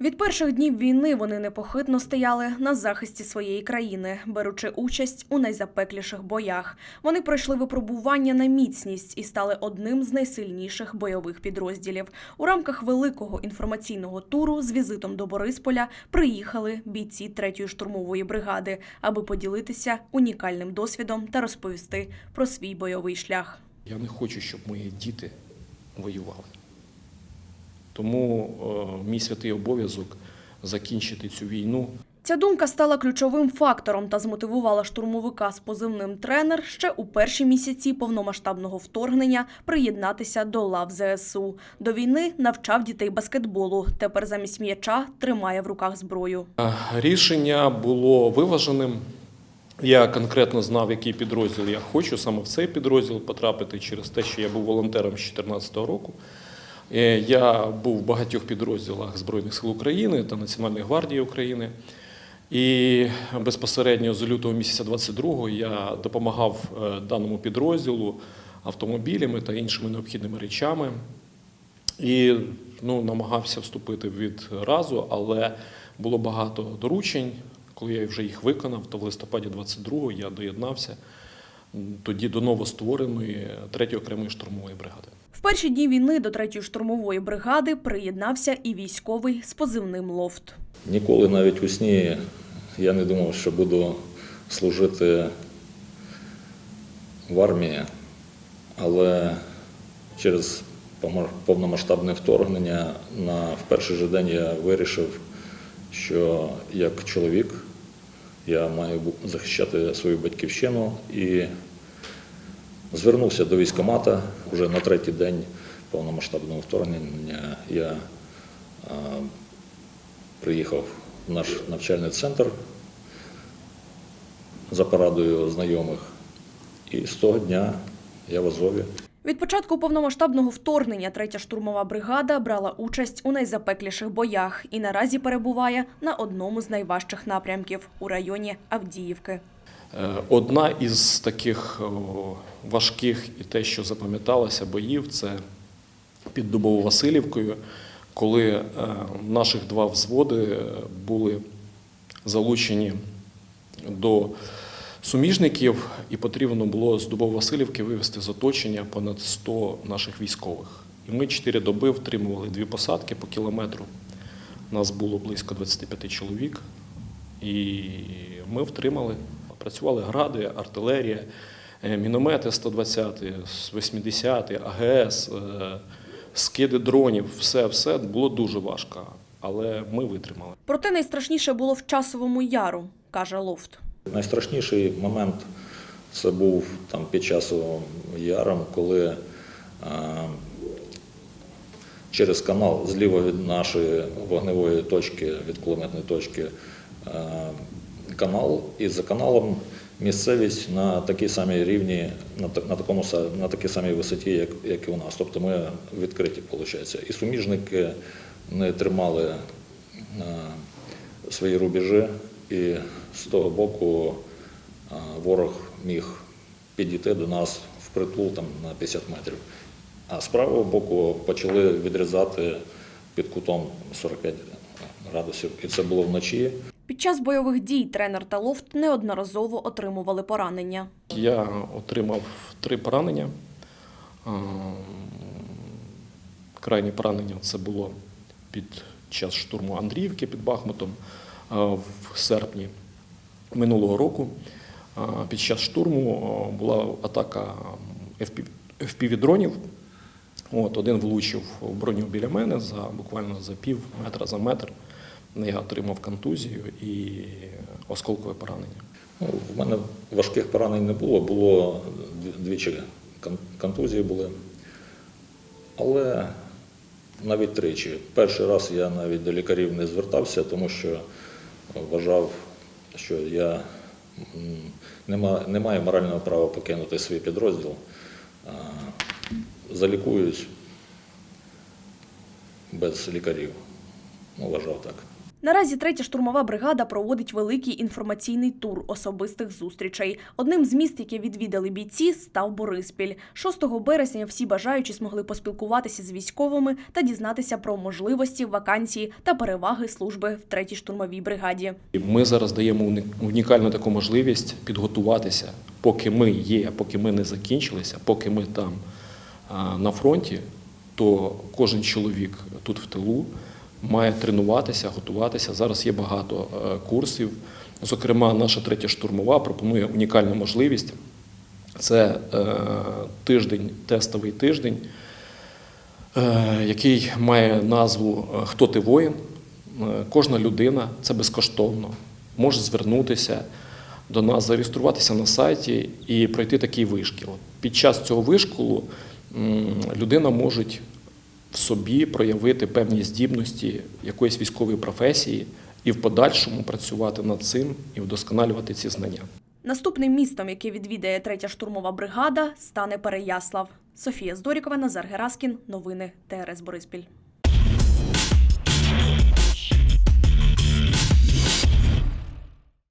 Від перших днів війни вони непохитно стояли на захисті своєї країни, беручи участь у найзапекліших боях. Вони пройшли випробування на міцність і стали одним з найсильніших бойових підрозділів. У рамках великого інформаційного туру з візитом до Борисполя приїхали бійці 3-ї штурмової бригади, аби поділитися унікальним досвідом та розповісти про свій бойовий шлях. Я не хочу, щоб мої діти воювали. Тому е, мій святий обов'язок закінчити цю війну. Ця думка стала ключовим фактором та змотивувала штурмовика з позивним тренер ще у перші місяці повномасштабного вторгнення приєднатися до лав ЗСУ. До війни навчав дітей баскетболу. Тепер замість м'яча тримає в руках зброю. Е, Рішення було виваженим. Я конкретно знав, який підрозділ я хочу саме в цей підрозділ потрапити через те, що я був волонтером з 2014 року. Е, Я був в багатьох підрозділах Збройних сил України та Національної гвардії України. І безпосередньо з лютого місяця 22-го я допомагав е, даному підрозділу автомобілями та іншими необхідними речами. І ну, намагався вступити відразу, але було багато доручень. Коли я вже їх виконав, то в листопаді 22-го я доєднався тоді до новоствореної 3-ї окремої штурмової бригади. В перші дні війни до 3-ї штурмової бригади приєднався і військовий з позивним «Лофт». Ніколи навіть у сні я не думав, що буду служити в армії, але через повномасштабне вторгнення на в перший же день я вирішив, що як чоловік я маю захищати свою батьківщину і звернувся до військкомата вже на третій день повномасштабного вторгнення. Я приїхав в наш навчальний центр за порадою знайомих. І з того дня я в Азові. Від початку повномасштабного вторгнення 3-я штурмова бригада брала участь у найзапекліших боях і наразі перебуває на одному з найважчих напрямків у районі Авдіївки. Е, Одна із таких важких і те, що запам'яталося боїв, це під Дубово-Василівкою, коли е, наших два взводи е, були залучені до суміжників, і потрібно було з Дубово-Василівки вивести з оточення понад 100 наших військових. І ми чотири доби втримували дві посадки по кілометру. Нас було близько 25 чоловік, і ми втримали. Працювали гради, артилерія, е, міномети 120, 80, АГС, скиди дронів, все, все було дуже важко, але ми витримали. Проте найстрашніше було в часовому яру, каже Лофт. Найстрашніший момент це був там під час яром, коли а, через канал зліва від нашої вогневої точки, від кулеметної точки, а, канал, і за каналом місцевість на такій самій рівні, на, такому, на такій самій висоті, як, як і у нас. Тобто ми відкриті, виходить. І суміжники не тримали а, свої рубежі, і з того боку ворог міг підійти до нас впритул там, на 50 метрів. А з правого боку почали відрізати під кутом 45 градусів. І це було вночі. Під час бойових дій тренер та Лофт неодноразово отримували поранення. Я отримав три поранення. Ем, Крайнє поранення це було під час штурму Андріївки під Бахмутом е, в серпні минулого року. Під час штурму була атака FPV-дронів. От, один влучив в броню біля мене за буквально за пів метра за метр. Я отримав контузію і осколкове поранення. Ну, в мене важких поранень не було, було двічі контузії були. Але навіть тричі. Перший раз я навіть до лікарів не звертався, тому що вважав, що я не ма- не маю морального права покинути свій підрозділ. Залікуюсь без лікарів. Ну, вважав так. Наразі третя штурмова бригада проводить великий інформаційний тур особистих зустрічей. Одним з міст, яке відвідали бійці, став Бориспіль. 6 березня всі бажаючі змогли поспілкуватися з військовими та дізнатися про можливості, вакансії та переваги служби в третій штурмовій бригаді. Ми зараз даємо уні- унікальну таку можливість підготуватися, поки ми є, поки ми не закінчилися, поки ми там на фронті, то кожен чоловік тут в тилу має тренуватися, готуватися. Зараз є багато е, курсів. Зокрема, наша третя штурмова пропонує унікальну можливість. Це е, тиждень, тестовий тиждень, е, який має назву Хто ти воїн? Кожна людина, це безкоштовно, може звернутися до нас, зареєструватися на сайті і пройти такий вишкіл. Під час цього вишколу людина може в собі проявити певні здібності якоїсь військової професії і в подальшому працювати над цим і вдосконалювати ці знання. Наступним містом, яке відвідає третя штурмова бригада, стане Переяслав. Софія Здорікова, Назар Гераскін. Новини ТРС Бориспіль.